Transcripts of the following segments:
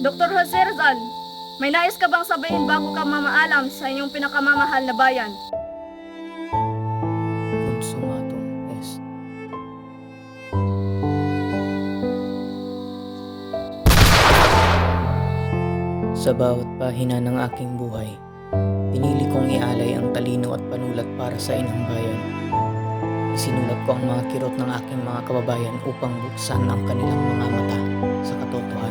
Dr. Jose Rizal, may nais ka bang sabihin bago ka mamaalam sa inyong pinakamamahal na bayan? Consumatum est. Sa bawat pahina ng aking buhay, pinili kong ialay ang talino at panulat para sa inang bayan. Isinulat ko ang mga kirot ng aking mga kababayan upang buksan ang kanilang mga mata sa katotohanan.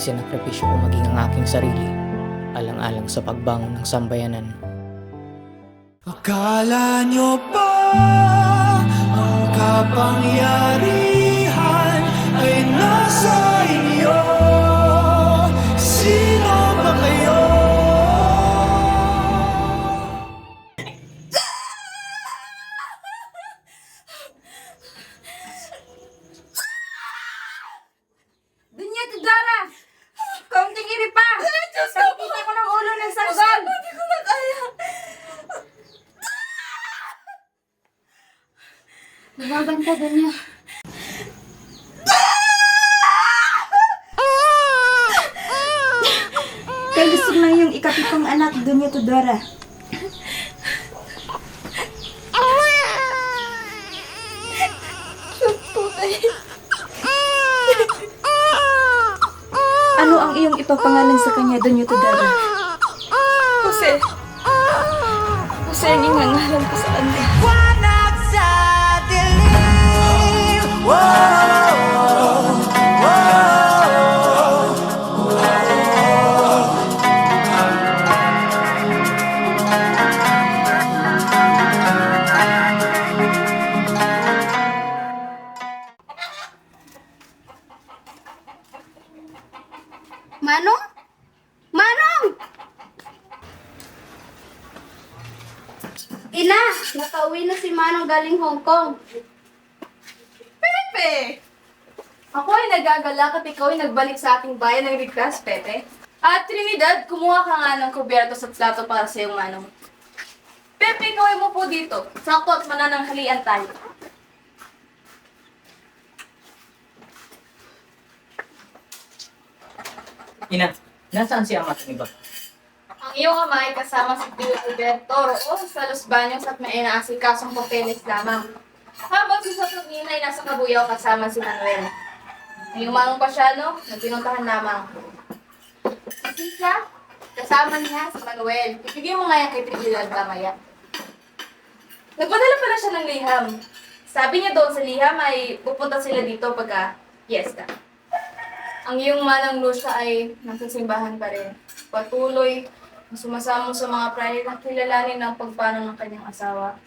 Isinakripisyo ko maging ang aking sarili, alang-alang sa pagbangon ng sambayanan. Akala nyo ba ang kapangyarihan ay nasa Lumaban ka, Dunya. Kaya gusto lang yung ikapitong anak, Dunya Tudora. Ano ang iyong ipapangalan sa kanya, Dunya Tudora? Jose. Jose ang ingangalan ko sa kanya. Galing Hong Kong. Pepe! Ako ay nagagalak at ikaw ay nagbalik sa ating bayan ng ligtas, Pepe. At Trinidad, kumuha ka nga ng kubyertos at plato para sa iyong manong. Pepe, ikaw mo po dito. Sakto at manananghalian tayo. Ina, nasaan si Amat ni ba? Iyong ama ay kasama si Tio Alberto roon sa Los Baños at may inaasikasong papeles lamang. Habang si Sotog Nina ay nasa Kabuyaw kasama si Manuel. Ang iyong manong pasyano, nagpinuntahan lamang. Si Sisa, kasama niya si Manuel. Ibigay mo nga yan kay Trinidad mamaya. Nagpadala pala siya ng liham. Sabi niya doon sa liham ay pupunta sila dito pagka fiesta. Ang iyong manang Lucia ay nasa simbahan pa rin. Patuloy na sumasamo sa mga prayer na kilalanin ang pagpano ng kanyang asawa.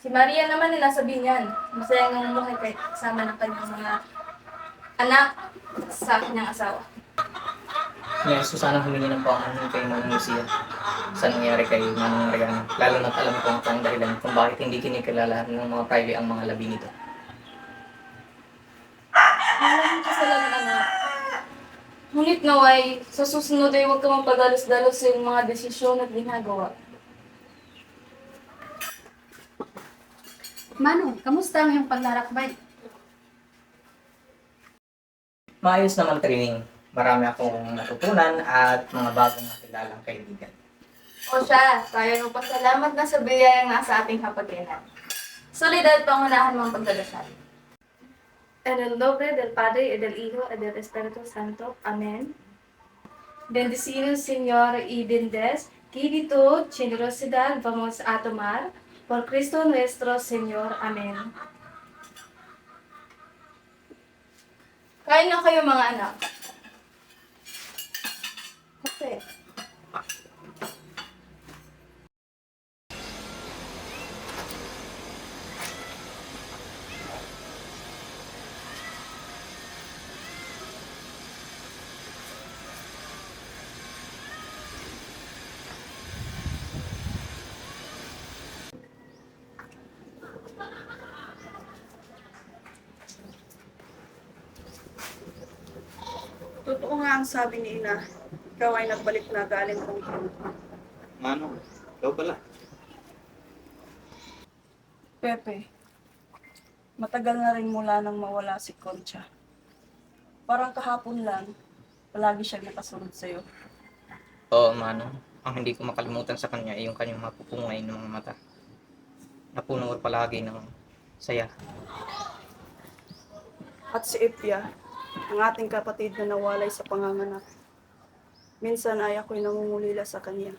Si Maria naman ay nasa binyan. Masayang namumuhay kahit kasama ng kanyang mga anak sa kanyang asawa. Ngayon, so sana humingi ng pangalan kay Manong Lucia sa nangyari kay Manong Mariano. Lalo na't alam ko ang dahilan kung bakit hindi kinikilala ng mga private ang mga labi nito. Maraming kasalanan anak. Ngunit naway, sa susunod ay huwag ka magpadalos-dalos sa iyong mga desisyon at ginagawa. Manong, kamusta ang iyong paglarakbay? Maayos naman training. Marami akong natutunan at mga bagong nakilalang kaibigan. O siya, tayo mo pasalamat na sa biyayang nasa ating kapatiran. Solidad pangunahan mong pagdadasal. En el nombre del Padre, y del Hijo, y del Espíritu Santo. Amén. Bendecidos, Señor, y bendes, tu generosidad vamos a tomar. Por Cristo nuestro Señor. Amén. Kain na kayo mga anak. Kasi, nga ang sabi ni Ina, ikaw ay nagbalik na galing Hong Kong. Manong, ikaw pala. Pepe, matagal na rin mula nang mawala si Concha. Parang kahapon lang, palagi siyang nakasunod sa'yo. Oo, Manong. Ang hindi ko makalimutan sa kanya ay yung kanyang mapupungay ng mga mata. Napuno palagi ng saya. At si Ipia, ang ating kapatid na nawalay sa panganganak. Minsan ay ako'y nangungulila sa kanya.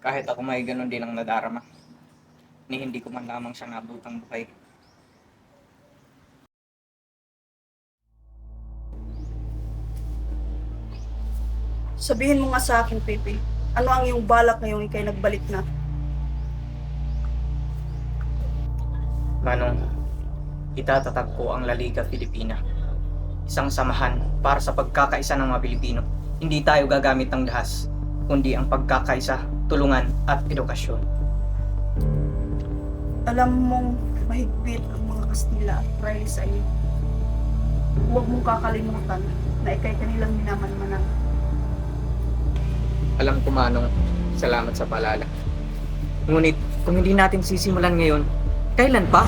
Kahit ako may ganun din ang nadarama. Ni hindi ko man lamang siya nabutang buhay. Sabihin mo nga sa akin, Pipi, ano ang iyong balak ngayong ikay nagbalik na? Manong, itatatag ko ang La Liga Filipina. Isang samahan para sa pagkakaisa ng mga Pilipino. Hindi tayo gagamit ng dahas, kundi ang pagkakaisa, tulungan at edukasyon. Alam mong mahigpit ang mga Kastila at Fraile sa iyo. Huwag mong kakalimutan na ikay kanilang minamanmanan. Alam ko Manong, salamat sa paalala. Ngunit kung hindi natin sisimulan ngayon, kailan pa?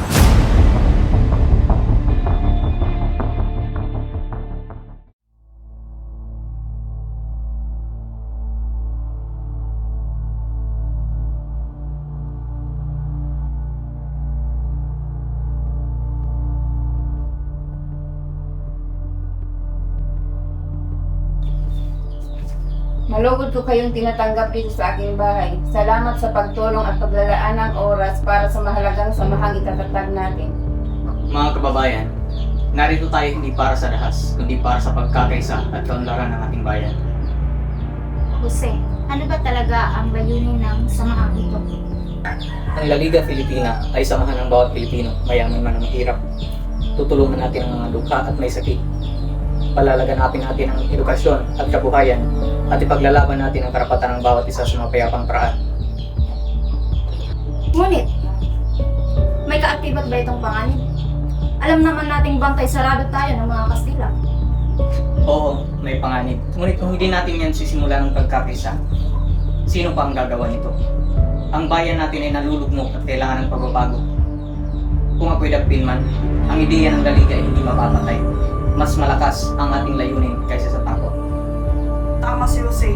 Malugod ko kayong tinatanggap dito sa aking bahay. Salamat sa pagtulong at paglalaan ng oras para sa mahalagang samahang itatatag natin. Mga kababayan, narito tayo hindi para sa dahas, kundi para sa pagkakaisa at kaunlaran ng ating bayan. Jose, ano ba talaga ang layunin ng samahang ito? Ang La Liga Filipina ay samahan ng bawat Pilipino, mayaman man o mahirap. Tutulungan natin ang mga dukha at may sakit. Palalaganapin natin ang edukasyon at kabuhayan at ipaglalaban natin ang karapatan ng bawat isa sa mapayapang paraan. Ngunit, may kaakibat ba itong panganib? Alam naman nating bantay sarado tayo ng mga Kastila. Oo, may panganib. Ngunit kung hindi natin yan sisimulan ng pagkakaisa, sino pa ang gagawa nito? Ang bayan natin ay nalulugmok at kailangan ng pagbabago. Kung ako'y dagpin man, ang ideya ng Daliga ay hindi mapapatay. Mas malakas ang ating layunin kaysa sa takot. Tama si Jose.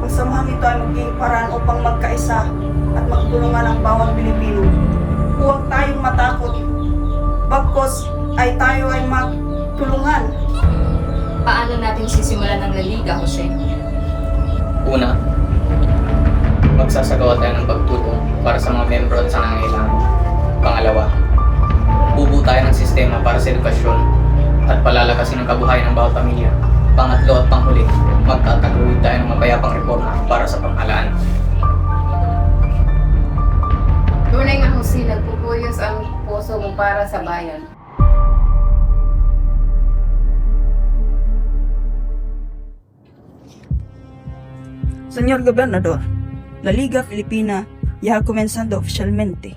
Ang samahang ito ay magiging paraan upang magkaisa at magtulungan ang bawat Pilipino. Huwag tayong matakot. Bagkos ay tayo ay magtulungan. Paano natin sisimulan ng La Liga, Jose? Una, magsasagawa tayo ng pagtulong para sa mga membro at sa nangailangan. Pangalawa, bubuo tayo ng sistema para sa edukasyon at palalakasin ang kabuhayan ng bawat pamilya. Pangatlo at panghuli, magtataguyod tayo ng mapayapang reforma para sa pamahalaan. Tunay nga Jose, nagpupuyos ang puso mo para sa bayan. Señor Gobernador, la Liga Filipina ya ha comenzado oficialmente.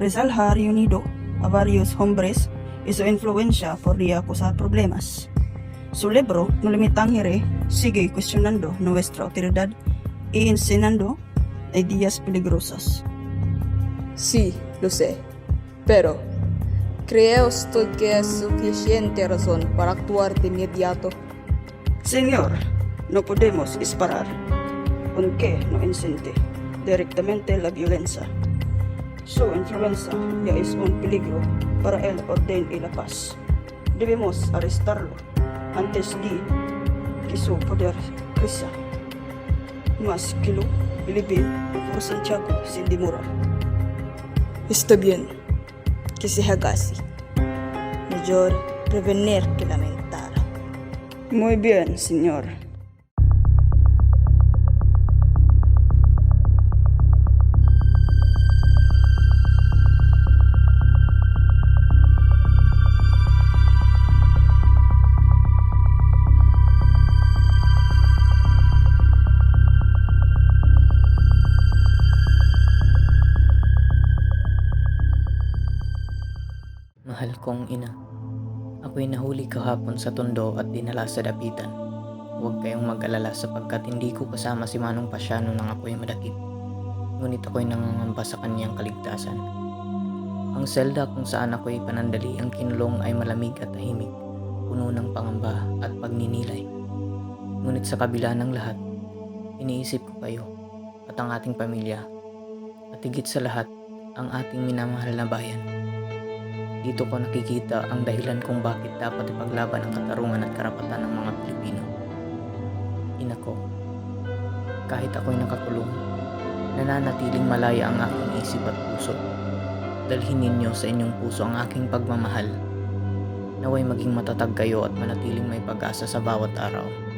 Rizal ha reunido a varios hombres y su influencia podría causar problemas. Su libro, No le tangere, sigue cuestionando nuestra autoridad y enseñando ideas peligrosas. Sí, lo sé. Pero, ¿cree usted que es suficiente razón para actuar de inmediato? Señor, no podemos esperar con que no incente directamente la violencia. Su influencia ya es un peligro para el orden y la paz. Debemos arrestarlo antes de que su poder crezca. Más que lo por Santiago sin demora. Está bien. Que se haga así. Mejor prevenir que lamentar. Muy bien, señor. Ako'y nahuli kahapon sa tondo at dinala sa dapitan. Huwag kayong mag-alala sapagkat hindi ko kasama si Manong Pasyano nang ako'y madakip. Ngunit ako'y nangangamba sa kanyang kaligtasan. Ang selda kung saan ako'y panandali ang kinulong ay malamig at tahimik. puno ng pangamba at pagninilay. Ngunit sa kabila ng lahat, iniisip ko kayo at ang ating pamilya at higit sa lahat ang ating minamahal na bayan. Dito ko nakikita ang dahilan kung bakit dapat ipaglaban ang katarungan at karapatan ng mga Pilipino. Ina ko, kahit ako'y nakakulong, nananatiling malaya ang aking isip at puso. Dalhin ninyo sa inyong puso ang aking pagmamahal. Naway maging matatag kayo at manatiling may pag-asa sa bawat araw.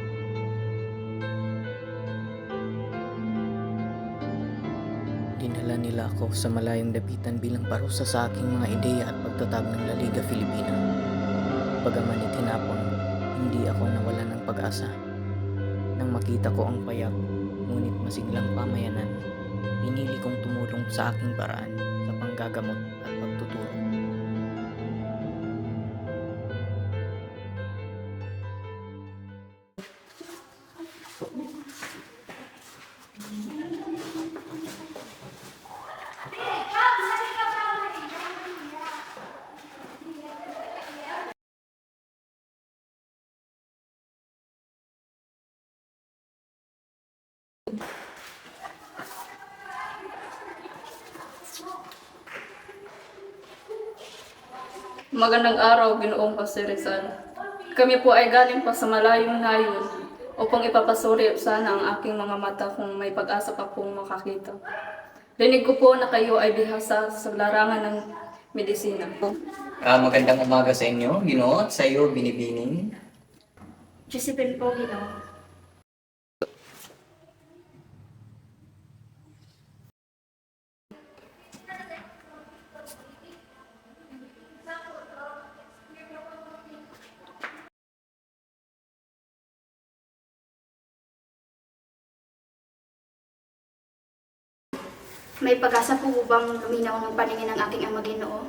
Dinala ako sa malayong dapitan bilang parusa sa aking mga ideya at pagtatag ng La Liga Filipina. Bagaman itinapon, hindi ako nawalan ng pag-asa. Nang makita ko ang payag, ngunit masiglang pamayanan, pinili kong tumulong sa aking paraan sa panggagamot at pagtuturo. Magandang araw, Ginoong Pastor Rizal. Kami po ay galing pa sa malayong layon upang ipapasuri sana ang aking mga mata kung may pag-asa pa pong makakita. Rinig ko po na kayo ay bihasa sa larangan ng medisina. Ah, magandang umaga sa inyo, Ginoo, at sa iyo, Binibining. Josephine po, Ginoo. May pag-asa po bang luminaw ng paningin ng aking ama Ginoo?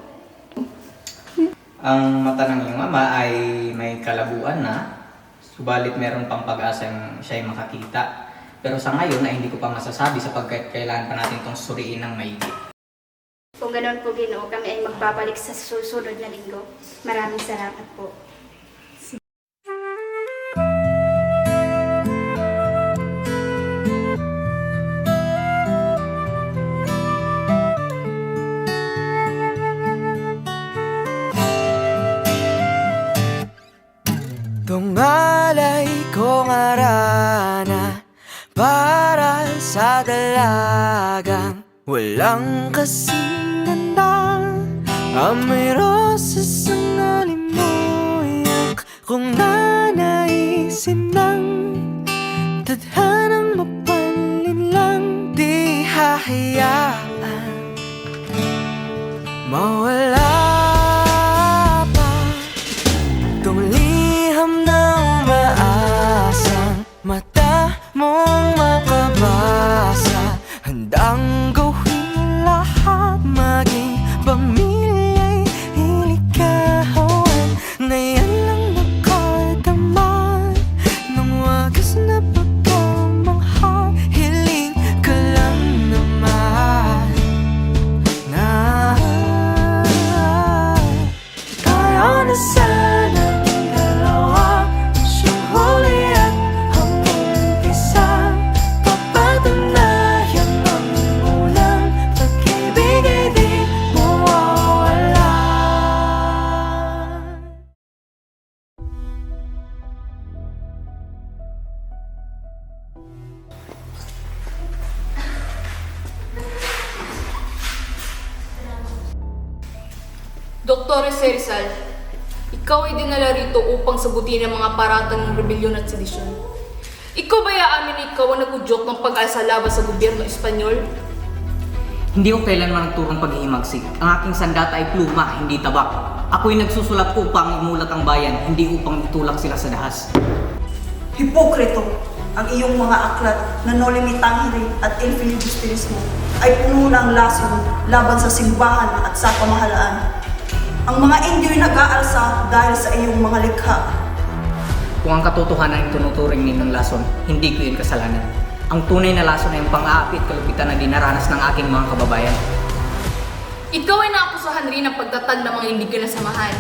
Ang mata ng iyong ama ay may kalabuan na, subalit meron pang pag-asang siya ay makakita. Pero sa ngayon ay hindi ko pa masasabi sapagkat kailangan pa natin itong suriin ng maigi. Kung ganoon po Ginoo, kami ay magbabalik sa susunod na linggo. Maraming salamat po. Walang kasing ganda. Amoy rosas ang upang sagutin ang mga paratang ng rebelyon at sedisyon. Ikaw ba yaamin ikaw ang nagudyok ng pag-asa laban sa gobyerno Espanyol? Hindi ko kailanman nagturong paghihimagsik. Ang aking sandata ay pluma, hindi tabak. Ako'y nagsusulat upang imulat ang bayan, hindi upang itulak sila sa dahas. Hipokrito, ang iyong mga aklat na Nolimi Tangere at El Filibusterismo ay puno ng lason laban sa simbahan at sa pamahalaan. Ang mga Indio'y nag-aalsa dahil sa iyong mga likha. Kung ang katotohanan ay tunuturing ninyong lason, hindi ko yun kasalanan. Ang tunay na lason ay ang pang-aapit kalupitan na dinaranas ng aking mga kababayan. Ikaw ay naakusahan rin ng pagtatag ng mga hindi ka nasamahan.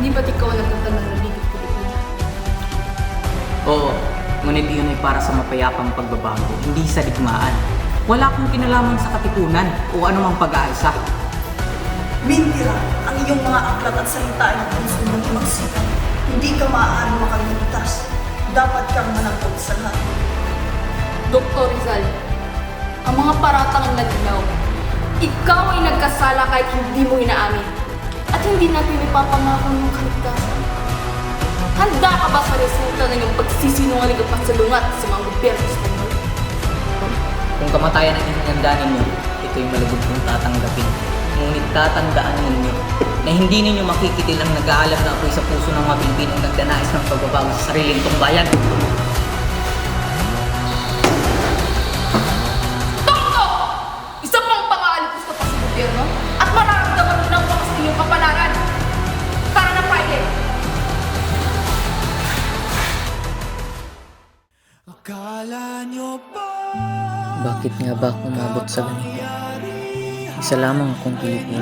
Hindi ba't ikaw ang nagtatanong ng Ligit Pilipina? Oo, ngunit iyon ay para sa mapayapang pagbabago, hindi sa digmaan. Wala akong kinalaman sa katipunan o anumang pag-aalsa. Mentira ang iyong mga aklat at salita ay puso ng magsikan. Hindi ka maaari makaligtas. Dapat kang manakot sa lahat. Dr. Rizal, ang mga paratang ang nalinaw. Ikaw ay nagkasala kahit hindi mo inaamin. At hindi natin ipapangako yung kaligtasan. Handa ka ba sa resulta ng iyong pagsisinungaling at pasalungat sa mga gobyerno Espanyol? Kung kamatayan ang inihanda ninyo, ito'y malugod kong tatanggapin. Ngunit tatandaan ninyo na hindi ninyo makikitil ang nag-aalab na apoy sa puso ng mga Pilipinong nagdanais ng pagbabago sa sariling tungbayan. Tongko! Isa pang pangaalikos ka pa sa gobyerno at mararamdaman mo ng wakas ng iyong kapalaran. Para na Friday! Bakit nga ba ako umabot sa ganito? Isa lamang akong Pilipino.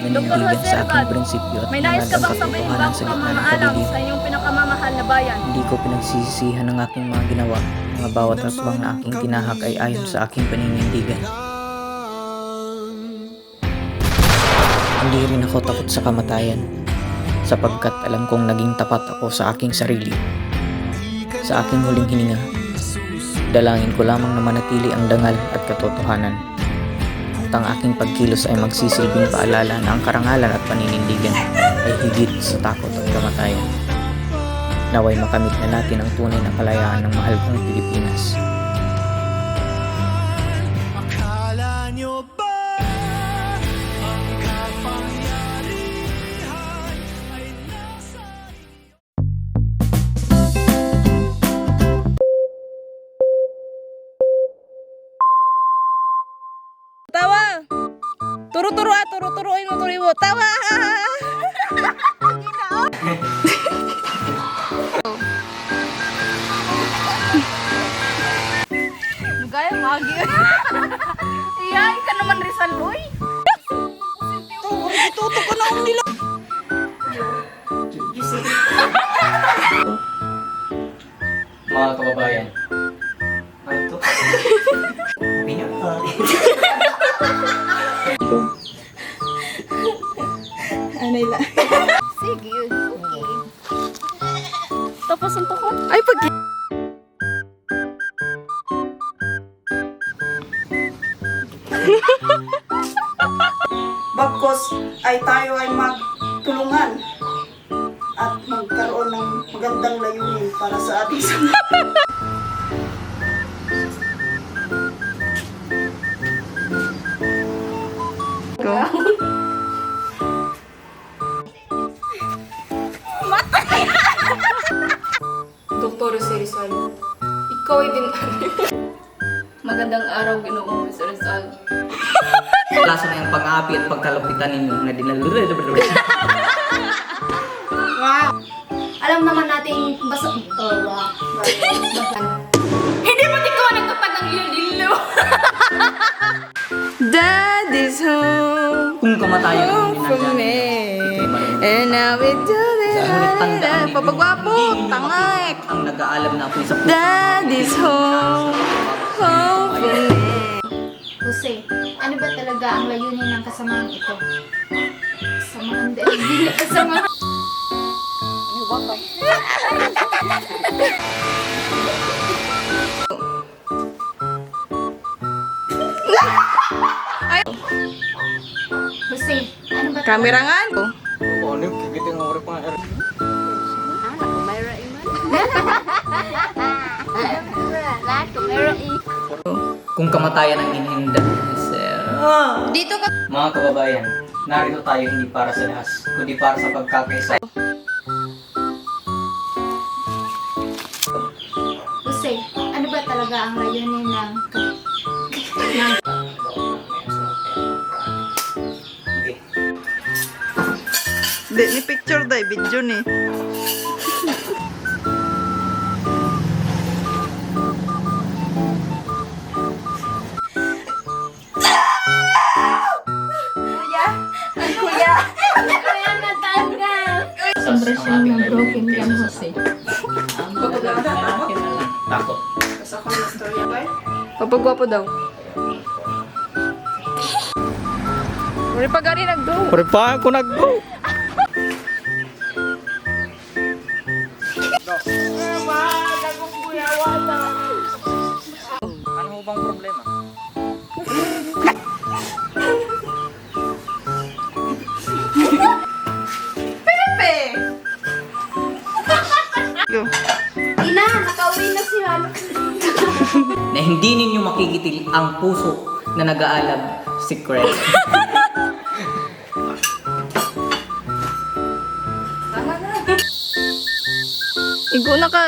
Nanindigan sa aking prinsipyo at May nais ka bang nangalang sabihin katotohanan bang sa gitna ng pamamaalam paligid. sa iyong pinakamamahal na bayan? Hindi ko pinagsisisihan ang aking mga ginawa. Mga bawat aswang na aking tinahak ay ayon sa aking paninindigan. Hindi rin ako takot sa kamatayan sapagkat alam kong naging tapat ako sa aking sarili. Sa aking huling hininga, dalangin ko lamang na manatili ang dangal at katotohanan. At ang aking pagkilos ay magsisilbing paalala na ang karangalan at paninindigan ay higit sa takot at kamatayan. Naway makamit na natin ang tunay na kalayaan ng mahal kong Pilipinas. Tawa! Gaya magi. Iyay ka naman Rizal, boy. Mga kababayan. Ano to? Pinaka. Bismillah. Jose Rizal, ikaw ay din... Magandang araw, Ginoong Jose Rizal. Lasa na yung pang-api at pagkalupitan ninyo na dinalo. Alam naman nating basa... Oh, wow. Hindi ba't ikaw ang nagtatag ng iyong dilo? Dad is home Kung kamatayan ang for inihanda me. And now we do this. Ngunit tandaan ninyo, Papagwapo, hindi ninyo tangay. ang nag-aalam na apoy sa puso. Dad is home. Home for me. Jose, ano ba talaga ang layunin ng kasamahan ito? Kasamahan din. Kasamahan. Jose, ano ba Kamera nga. Kung kamatayan ang inihanda. Sir. Dito ka. Mga kababayan, narito tayo hindi para sa lahas, kundi para sa pagkakaisa. Jose, ano ba talaga ang layunin ng... ng Di ni picture day, video ni. siya ng broken can Jose. Ang maganda na kilala. Takot. Tapos ako ng storya ba? Papagwapo daw. Uri pa gani nag-go. Uri pa ako nag-go. hindi ninyo makikitil ang puso na nag-aalab secret. Igo na ka.